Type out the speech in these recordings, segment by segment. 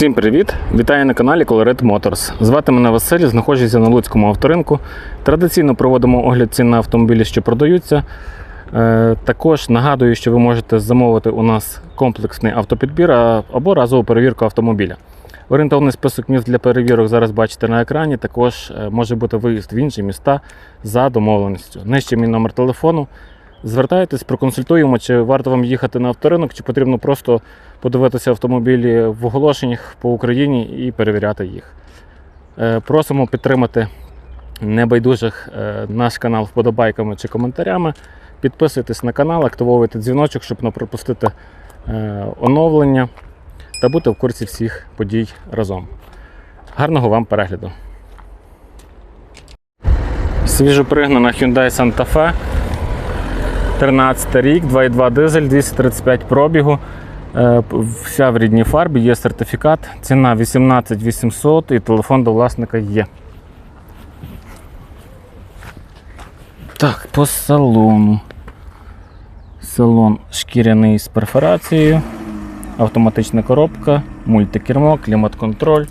Всім привіт! Вітаю на каналі Colored Motors. Звати мене Василь, знаходжуся на Луцькому авторинку. Традиційно проводимо огляд цін на автомобілі, що продаються. Е, Також нагадую, що ви можете замовити у нас комплексний автопідбір або разову перевірку автомобіля. Орієнтовний список міст для перевірок зараз бачите на екрані. Також е, може бути виїзд в інші міста за домовленістю. Нижче мій номер телефону. Звертайтесь, проконсультуємо, чи варто вам їхати на авторинок, чи потрібно просто подивитися автомобілі в оголошеннях по Україні і перевіряти їх. Е, Просимо підтримати небайдужих е, наш канал вподобайками чи коментарями. Підписуйтесь на канал, активовуйте дзвіночок, щоб не пропустити е, оновлення та бути в курсі всіх подій разом. Гарного вам перегляду! Свіжопригнана Hyundai Santa Fe. 13 рік, 2,2 дизель, 235 пробігу. Е, Вся в рідній фарбі, є сертифікат. Ціна 18 800 і телефон до власника є. Так, по салону. Салон шкіряний з перфорацією, автоматична коробка, мультикермо, клімат-контроль,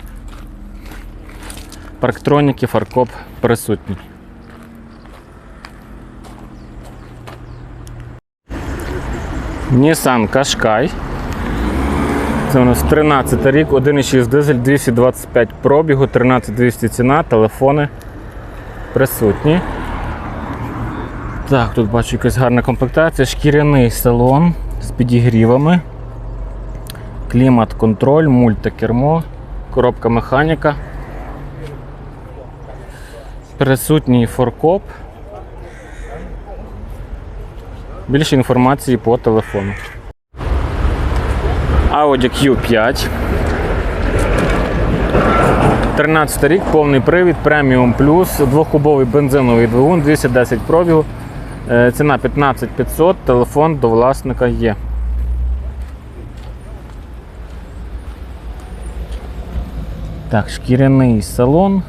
парктроніки, фаркоп присутні. Nissan Qashqai. Це у нас 13 рік, 1,6 дизель, 225 пробігу, 13200 ціна, телефони присутні. Так, тут бачу якась гарна комплектація, шкіряний салон з підігрівами, клімат-контроль, мультикермо, коробка механіка. Присутній форкоп. Більше інформації по телефону. Audi Q5. 13 рік, повний привід, преміум плюс, двохкубовий бензиновий двигун, 210 пробігу. Е, Ціна 15 500, телефон до власника є. Так, шкіряний салон,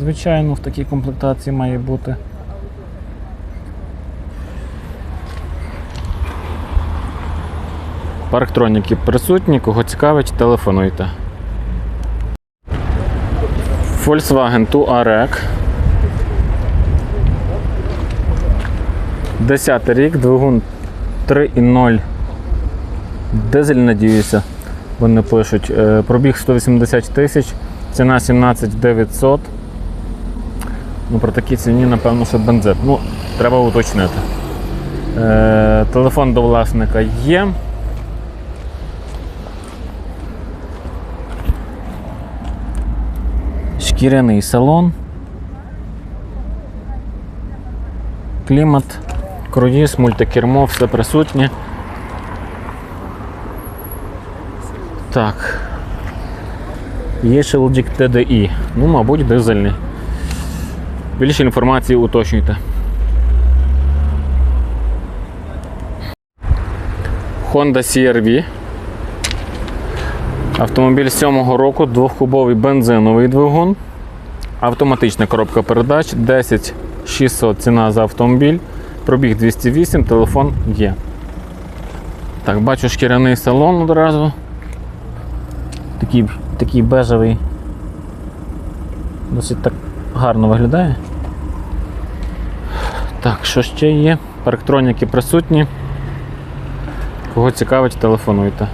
звичайно, в такій комплектації має бути. Парктроніки присутні, кого цікавить, телефонуйте. Volkswagen Touareg. 10 рік, двигун 3.0. Дизель, надіюся, вони пишуть. Е, Пробіг 180 тисяч, ціна 17 900. Ну, при такій ціні, напевно, що бензин. Ну, треба уточнити. Е, Телефон до власника є. Шкіряний салон. Клімат, круїз, мультикермо, все присутнє. Так. Є Шелдік TDI. Ну, мабуть, дизельний. Більше інформації уточнюйте. Honda CR-V. Автомобіль 7-го року, двохкубовий бензиновий двигун, автоматична коробка передач, 10 600 ціна за автомобіль, пробіг 208, телефон є. Так, бачу шкіряний салон одразу. Такий, такий бежевий. Досить так гарно виглядає. Так, що ще є? Парктроніки присутні. Кого цікавить, телефонуйте.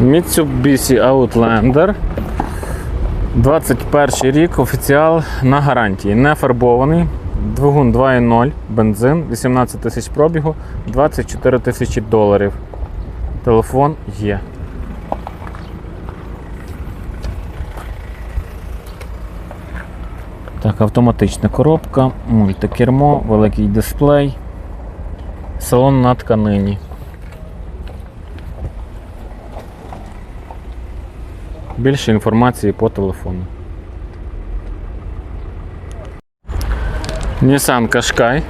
Mitsubishi Outlander. 21 рік офіціал на гарантії. Не фарбований. Двигун 2.0, бензин, 18 тисяч пробігу, 24 тисячі доларів. Телефон є. Так, автоматична коробка, мультикермо, великий дисплей, салон на тканині. Більше інформації по телефону. Nissan Qashqai.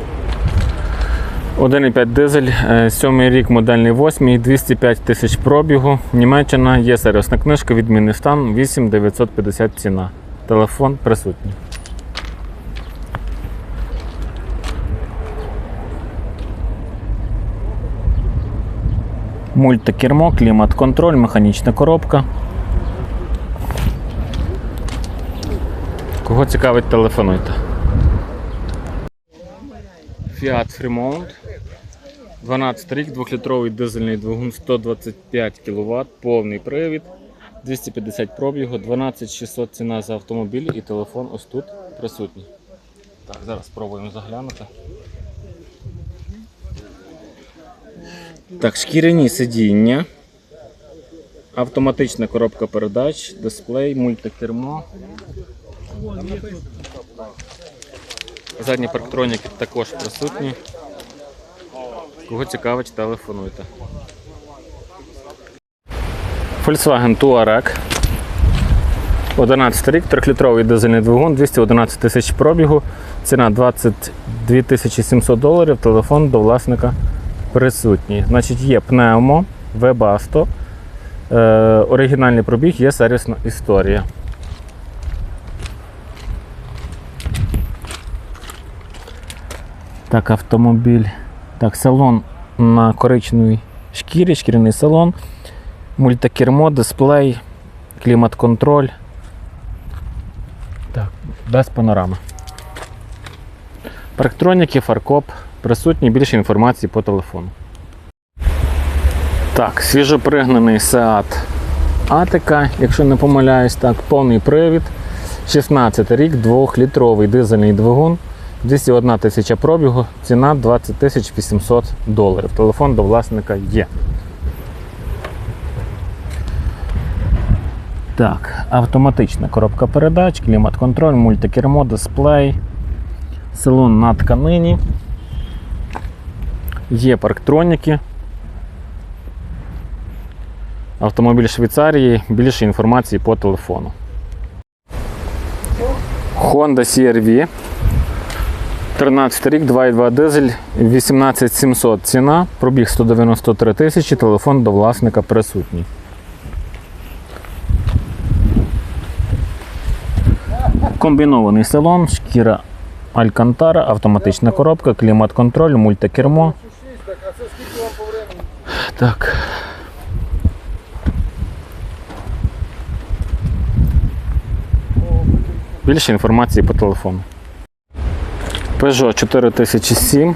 1,5 дизель, 7 рік, модельний 8, 205 тисяч пробігу. Німеччина, є сервісна книжка, відмінний стан, 8950 ціна. Телефон присутній. Мультикермо, клімат-контроль, механічна коробка. Кого цікавить, телефонуйте. Fiat Fremont. 12 рік, 2-літровий дизельний двигун 125 кВт, повний привід, 250 пробігу, 12600 ціна за автомобіль і телефон ось тут присутній. Так, зараз спробуємо заглянути. Так, шкіряні сидіння, автоматична коробка передач, дисплей, мультикермо. Задні парктроніки також присутні. Кого цікавить, телефонуйте. Volkswagen Touareg. 11 рік, 3-літровий дизельний двигун, 211 тисяч пробігу, ціна 22 тисячі 700 доларів, телефон до власника присутній. Значить, є пневмо, Webasto, е, оригінальний пробіг, є сервісна історія. Так, автомобіль. Так, салон на коричневій шкірі, шкіряний салон, мультикермо, дисплей, клімат-контроль. Так, без панорами. Парктроніки, фаркоп, присутні більше інформації по телефону. Так, свіжопригнаний Seat Атика, якщо не помиляюсь, так, повний привід. 16 рік, 2-літровий дизельний двигун. 201 тисяча пробігу, ціна 20 тисяч 800 доларів. Телефон до власника є. Так, автоматична коробка передач, клімат-контроль, мультикермо, дисплей, салон на тканині. Є парктроніки. Автомобіль Швейцарії. Більше інформації по телефону. Honda CR-V. 13 рік, 2,2 дизель, 18700 ціна, пробіг 193 тисячі, телефон до власника присутній. Комбінований салон, шкіра Алькантара, автоматична коробка, клімат-контроль, мультикермо. Так. Більше інформації по телефону. Peugeot 4007,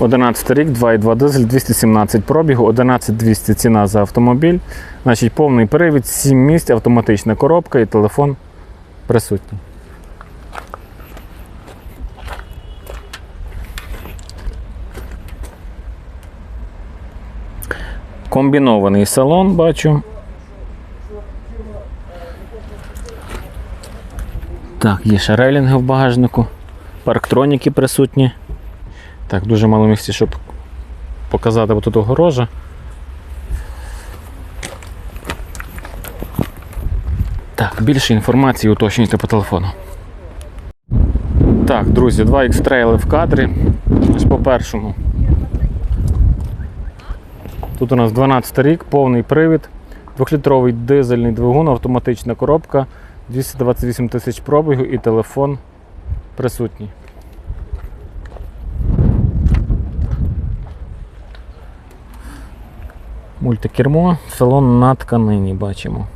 11 рік, 2,2 дизель, 217 пробігу, 11200 ціна за автомобіль. Значить, повний привід, 7 місць, автоматична коробка і телефон присутній. Комбінований салон бачу. Так, є ще рейлінги в багажнику. Парктроніки присутні. Так, дуже мало місця, щоб показати тут огорожа. Так, більше інформації уточнюйте по телефону. Так, друзі, два X-трейли в кадрі. Ось по першому. Тут у нас 12 рік, повний привід, 2-літровий дизельний двигун, автоматична коробка, 228 тисяч пробігу і телефон присутній. Мультикермо, салон на тканині бачимо.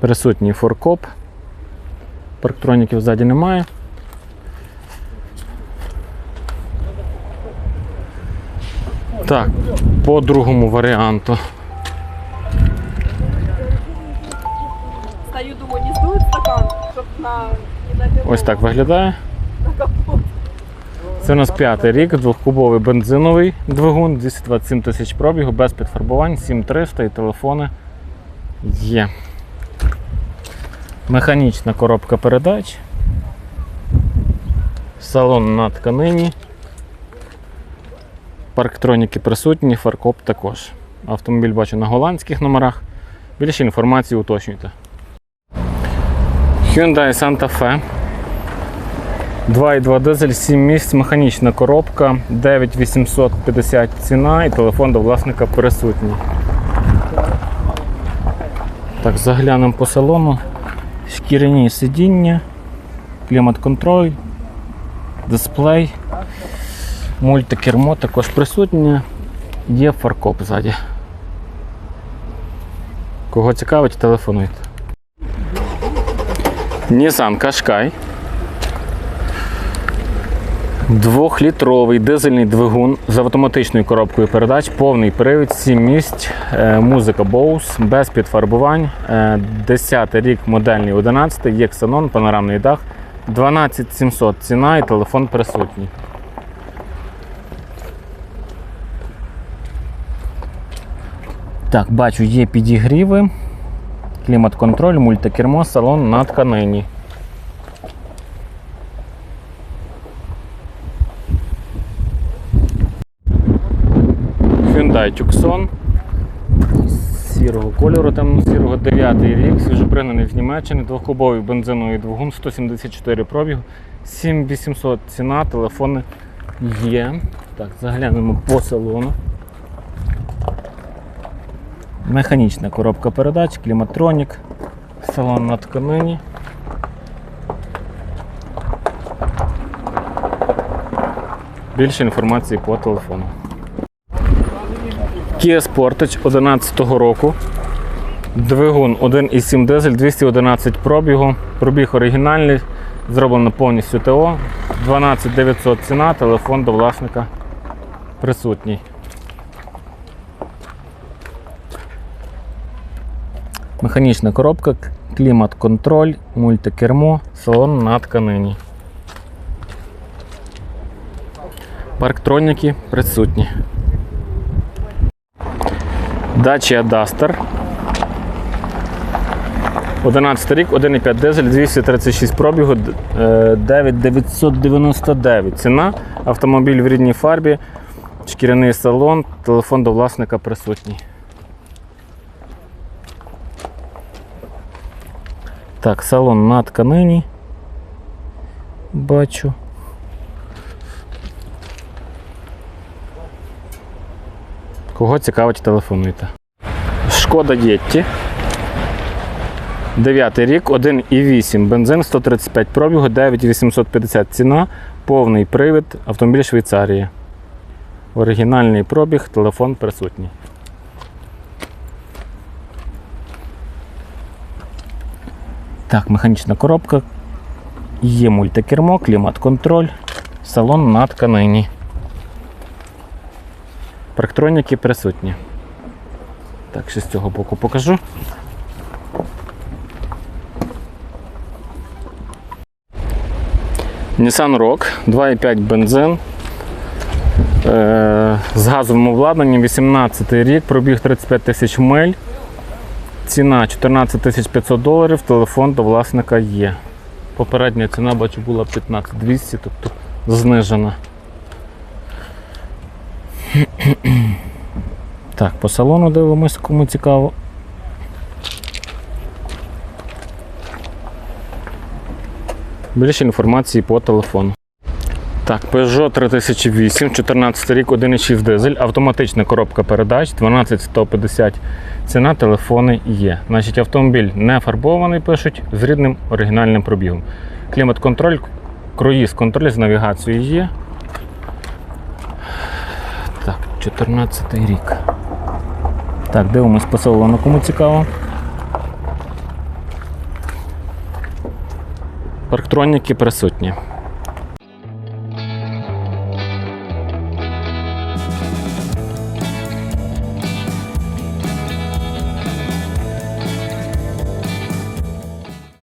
Присутній форкоп. Парктроніків ззаді немає. Так, по другому варіанту. Ось так виглядає. Це у нас п'ятий рік, двохкубовий бензиновий двигун, 227 тисяч пробігу, без підфарбувань, 7300 і телефони є. Механічна коробка передач. Салон на тканині. Парктроніки присутні, фаркоп також. Автомобіль бачу на голландських номерах. Більше інформації уточнюйте. Hyundai Santa Fe. 2,2 дизель, 7 місць, механічна коробка, 9850 ціна і телефон до власника присутній. Так, заглянемо по салону. Шкіряні сидіння, клімат-контроль, дисплей. Мультикермо також присутнє. Є фаркоп ззаді. Кого цікавить, телефонуйте. Nissan Qashqai. Двохлітровий дизельний двигун з автоматичною коробкою передач, повний привід, 7 місць, е, музика Bose, без підфарбувань. Е, 10 рік модельний 11, є ксенон, панорамний дах. 12700 ціна і телефон присутній. Так, бачу, є підігріви, клімат-контроль, мультикермо, салон на тканині. Hyundai Tucson сірого кольору, темно-сірого 9 рік, свіжопригнаний з Німеччини, двохкубовий бензиновий двигун, 174 пробіг, 7800 ціна, телефони є. Так, заглянемо по салону. Механічна коробка передач, кліматронік, салон на тканині. Більше інформації по телефону. Kia Sportage 11 року. Двигун 1,7 дизель, 211 пробігу. Пробіг оригінальний, зроблено повністю ТО. 12900 ціна, телефон до власника присутній. Механічна коробка, клімат-контроль, мультикермо, салон на тканині. Парктроніки присутні. Dacia Duster. 11 рік, 1,5 дизель, 236 пробігу, е, 9999. Ціна. Автомобіль в рідній фарбі, шкіряний салон, телефон до власника присутній. Так, салон на тканині. Бачу. Кого цікавить, телефонуйте. Шкода Єтті. 9 рік, 1,8 бензин, 135 пробігу, 9850 ціна, повний привід, автомобіль Швейцарії. Оригінальний пробіг, телефон присутній. Так, механічна коробка. Є мультикермо, клімат-контроль, салон на тканині. Парктроніки присутні. Так, ще з цього боку покажу. Nissan Rogue 2,5 бензин. Е, з газовим обладнанням 18 рік, пробіг 35 тисяч миль. Ціна 14 тисяч 500 доларів, телефон до власника є. Попередня ціна, бачу, була 15 200, тобто знижена. Так, по салону дивимось, кому цікаво. Більше інформації по телефону. Так, Peugeot 3008, 14 рік, 1,6 дизель, автоматична коробка передач, 12150 ціна, телефони є. Значить, автомобіль не фарбований, пишуть, з рідним оригінальним пробігом. Клімат-контроль, круїз контроль з навігацією є. Так, 14 рік. Так, дивимось по салону, кому цікаво. Парктроніки присутні.